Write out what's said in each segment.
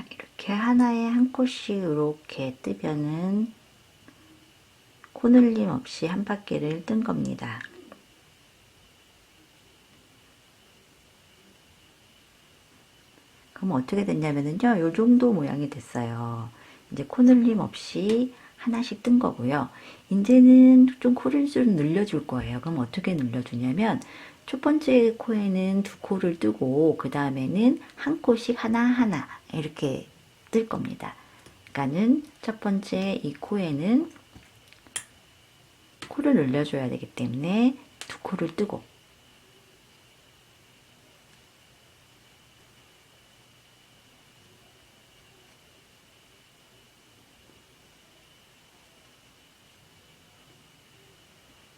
자, 이렇게 하나에 한 코씩 이렇게 뜨면은 코늘림 없이 한 바퀴를 뜬 겁니다. 그럼 어떻게 됐냐면은요, 요 정도 모양이 됐어요. 이제 코늘림 없이 하나씩 뜬 거고요. 이제는 좀 코를 좀 늘려줄 거예요. 그럼 어떻게 늘려주냐면, 첫 번째 코에는 두 코를 뜨고, 그 다음에는 한 코씩 하나하나 이렇게 뜰 겁니다. 그러니까는 첫 번째 이 코에는 코를 늘려줘야 되기 때문에 두 코를 뜨고,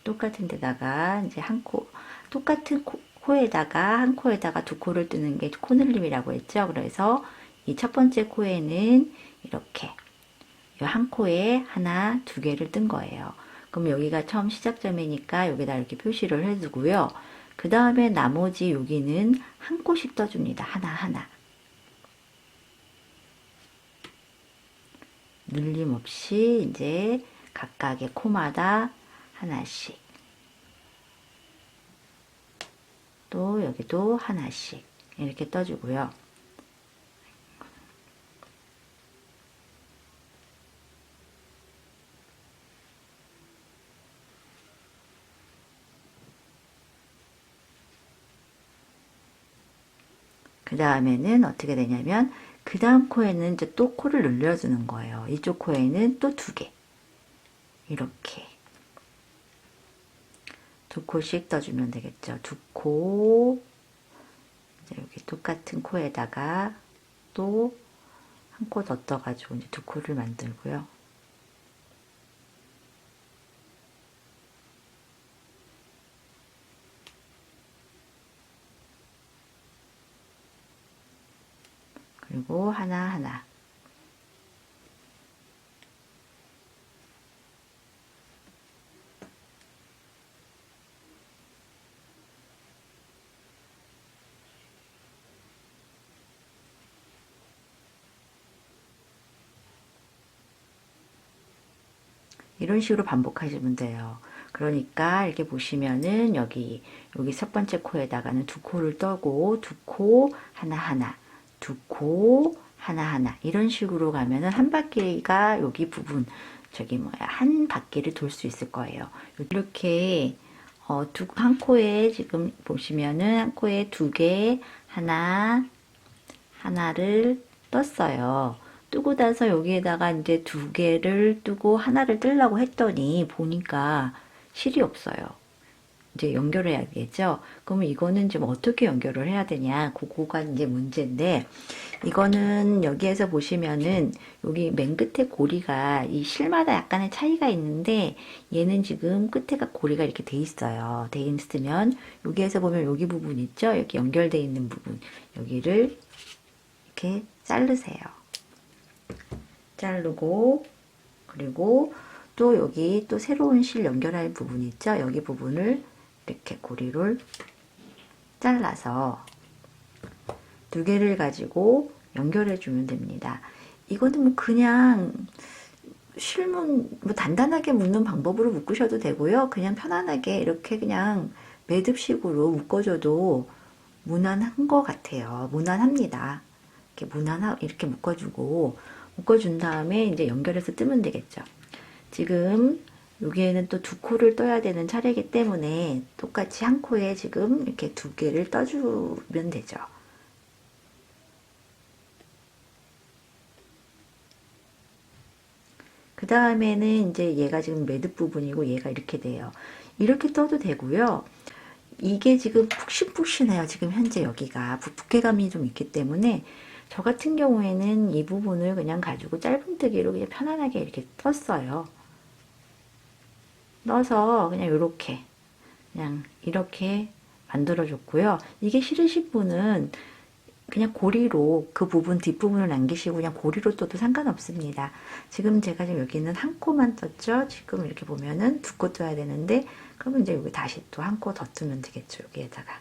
똑같은 데다가 이제 한 코, 똑같은 코, 코에다가 한 코에다가 두 코를 뜨는 게 코늘림이라고 했죠. 그래서 이 첫 번째 코에는 이렇게 이 한 코에 하나, 두 개를 뜬 거예요. 그럼 여기가 처음 시작점이니까 여기다 이렇게 표시를 해두고요. 그 다음에 나머지 여기는 한 코씩 떠줍니다. 하나하나. 눌림 없이 이제 각각의 코마다 하나씩. 또 여기도 하나씩 이렇게 떠주고요. 그 다음에는 어떻게 되냐면 그 다음 코에는 이제 또 코를 늘려주는 거예요. 이쪽 코에는 또 두 개. 이렇게. 두 코씩 떠주면 되겠죠. 두 코. 이제 여기 똑같은 코에다가 또 한 코 더 떠가지고 이제 두 코를 만들고요. 그리고 하나하나. 이런 식으로 반복하시면 돼요. 그러니까 이렇게 보시면은 여기 여기 첫 번째 코에다가는 두 코를 떠고 두 코 하나하나 두 코 하나하나 이런 식으로 가면은 한 바퀴가 여기 부분 저기 뭐야 한 바퀴를 돌 수 있을 거예요. 이렇게 어, 두, 한 코에 지금 보시면은 한 코에 두 개 하나 하나를 떴어요. 뜨고 나서 여기에다가 이제 두 개를 뜨고 하나를 뜨려고 했더니 보니까 실이 없어요. 이제 연결해야겠죠? 그러면 이거는 좀 어떻게 연결을 해야 되냐? 그거가 이제 문제인데, 이거는 여기에서 보시면은 여기 맨 끝에 고리가 이 실마다 약간의 차이가 있는데, 얘는 지금 끝에가 고리가 이렇게 돼 있어요. 돼 있으면, 여기에서 보면 여기 부분 있죠? 여기 연결돼 있는 부분. 여기를 이렇게 자르세요. 자르고, 그리고 또 여기 또 새로운 실 연결할 부분 있죠? 여기 부분을 이렇게 고리를 잘라서 두 개를 가지고 연결해 주면 됩니다. 이거는 뭐 그냥 실문 뭐 단단하게 묶는 방법으로 묶으셔도 되고요. 그냥 편안하게 이렇게 그냥 매듭식으로 묶어줘도 무난한 것 같아요. 무난합니다. 이렇게 무난하 이렇게 묶어주고 묶어준 다음에 이제 연결해서 뜨면 되겠죠. 지금 여기에는 또 두 코를 떠야 되는 차례이기 때문에 똑같이 한 코에 지금 이렇게 두 개를 떠주면 되죠. 그 다음에는 이제 얘가 지금 매듭 부분이고 얘가 이렇게 돼요. 이렇게 떠도 되고요. 이게 지금 푹신푹신해요. 지금 현재 여기가 부케감이 좀 있기 때문에 저 같은 경우에는 이 부분을 그냥 가지고 짧은뜨기로 그냥 편안하게 이렇게 떴어요. 넣어서 그냥 이렇게 그냥 이렇게 만들어 줬고요. 이게 싫으신 분은 그냥 고리로 그 부분 뒷부분을 남기시고 그냥 고리로 떠도 상관없습니다. 지금 제가 지금 여기는 한 코만 떴죠. 지금 이렇게 보면은 두 코 떠야 되는데 그러면 이제 여기 다시 또 한 코 더 뜨면 되겠죠. 여기에다가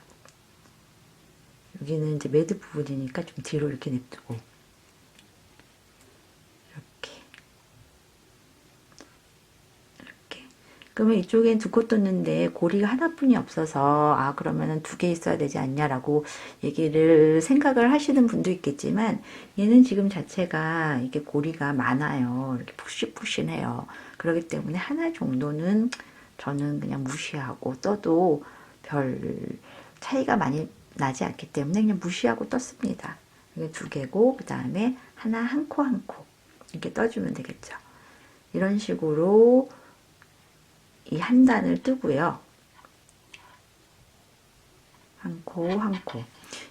여기는 이제 매듭 부분이니까 좀 뒤로 이렇게 냅두고 그러면 이쪽엔 두 코 떴는데 고리가 하나뿐이 없어서 아 그러면은 두 개 있어야 되지 않냐라고 얘기를 생각을 하시는 분도 있겠지만 얘는 지금 자체가 이게 고리가 많아요. 이렇게 푹신푹신해요. 그렇기 때문에 하나 정도는 저는 그냥 무시하고 떠도 별 차이가 많이 나지 않기 때문에 그냥 무시하고 떴습니다. 이게 두 개고 그 다음에 하나 한 코 한 코 이렇게 떠주면 되겠죠. 이런 식으로 이 한 단을 뜨고요. 한 코, 한 코.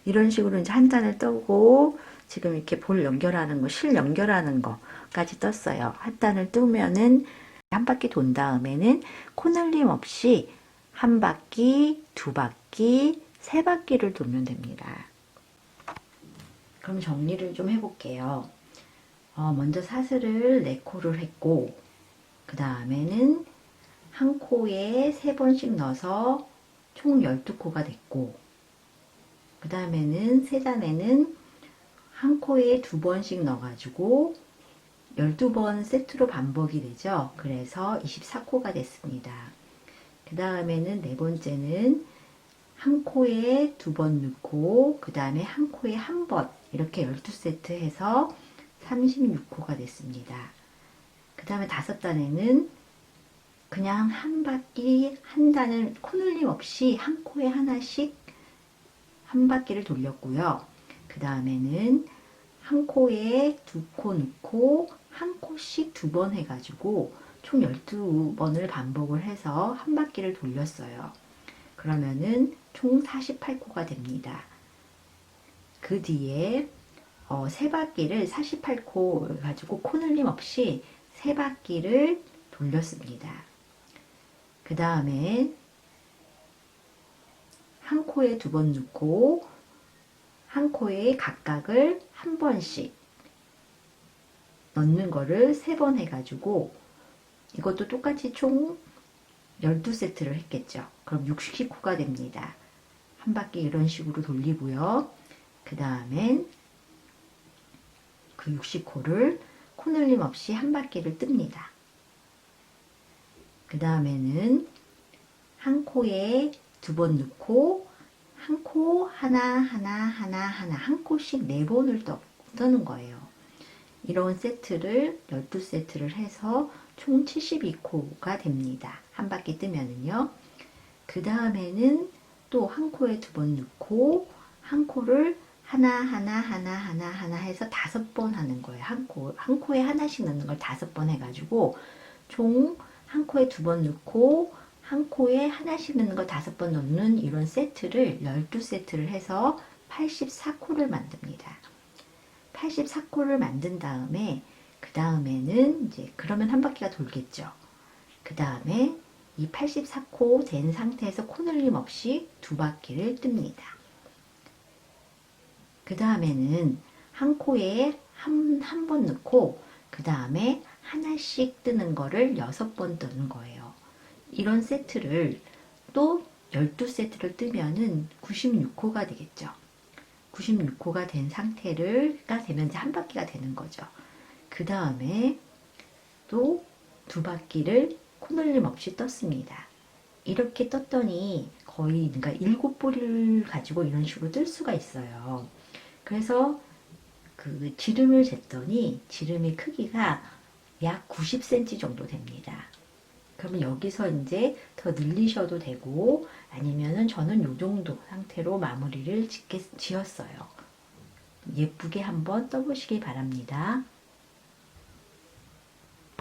이런 식으로 이제 한 단을 뜨고 지금 이렇게 볼 연결하는 거, 실 연결하는 거까지 떴어요. 한 단을 뜨면은 한 바퀴 돈 다음에는 코늘림 없이 한 바퀴, 두 바퀴, 세 바퀴를 돌면 됩니다. 그럼 정리를 좀 해볼게요. 어, 먼저 사슬을 4코를 했고, 그 다음에는 한 코에 세 번씩 넣어서 총 12코가 됐고, 그 다음에는 세 단에는 한 코에 두 번씩 넣어가지고 12번 세트로 반복이 되죠. 그래서 24코가 됐습니다. 그 다음에는 네 번째는 한 코에 두 번 넣고 그 다음에 한 코에 한 번 이렇게 12세트 해서 36코가 됐습니다. 그 다음에 다섯 단에는 그냥 한 바퀴 한 단을 코늘림 없이 한 코에 하나씩 한 바퀴를 돌렸고요. 그 다음에는 한 코에 두 코 넣고 한 코씩 두 번 해가지고 총 12번을 반복을 해서 한 바퀴를 돌렸어요. 그러면은 총 48코가 됩니다. 그 뒤에 어, 세 바퀴를 48코 가지고 코늘림 없이 세 바퀴를 돌렸습니다. 그 다음에 한 코에 두 번 넣고 한 코에 각각을 한 번씩 넣는 거를 세 번 해가지고 이것도 똑같이 총 12세트를 했겠죠. 그럼 60코가 됩니다. 한 바퀴 이런 식으로 돌리고요. 그 다음엔 그 60코를 코늘림 없이 한 바퀴를 뜹니다. 그 다음에는 한 코에 두 번 넣고 한 코 하나 하나 하나 하나 한 코씩 네 번을 떠, 떠는 거예요. 이런 세트를 12세트를 해서 총 72코가 됩니다. 한 바퀴 뜨면은요. 그 다음에는 또 한 코에 두 번 넣고 한 코를 하나 하나 하나 하나 하나 해서 다섯 번 하는 거예요. 한 코, 한 코에 하나씩 넣는 걸 다섯 번 해가지고 총 한 코에 두 번 넣고 한 코에 하나씩 넣는 걸 다섯 번 넣는 이런 세트를 12세트를 해서 84코를 만듭니다. 84코를 만든 다음에 그 다음에는 이제 그러면 한 바퀴가 돌겠죠. 그 다음에 이 84코 된 상태에서 코늘림 없이 두 바퀴를 뜹니다. 그 다음에는 한 코에 한, 한 번 넣고 그 다음에 하나씩 뜨는 거를 여섯 번 뜨는 거예요. 이런 세트를 또 12세트를 뜨면은 96코가 되겠죠. 96코가 된 상태를가 되면 이제 한 바퀴가 되는 거죠. 그 다음에 또 두 바퀴를 코늘림 없이 떴습니다. 이렇게 떴더니 거의 그러니까 일곱 볼을 가지고 이런 식으로 뜰 수가 있어요. 그래서 그 지름을 쟀더니 지름의 크기가 약 90cm 정도 됩니다. 그러면 여기서 이제 더 늘리셔도 되고 아니면은 저는 이 정도 상태로 마무리를 짓게, 지었어요. 예쁘게 한번 떠보시기 바랍니다.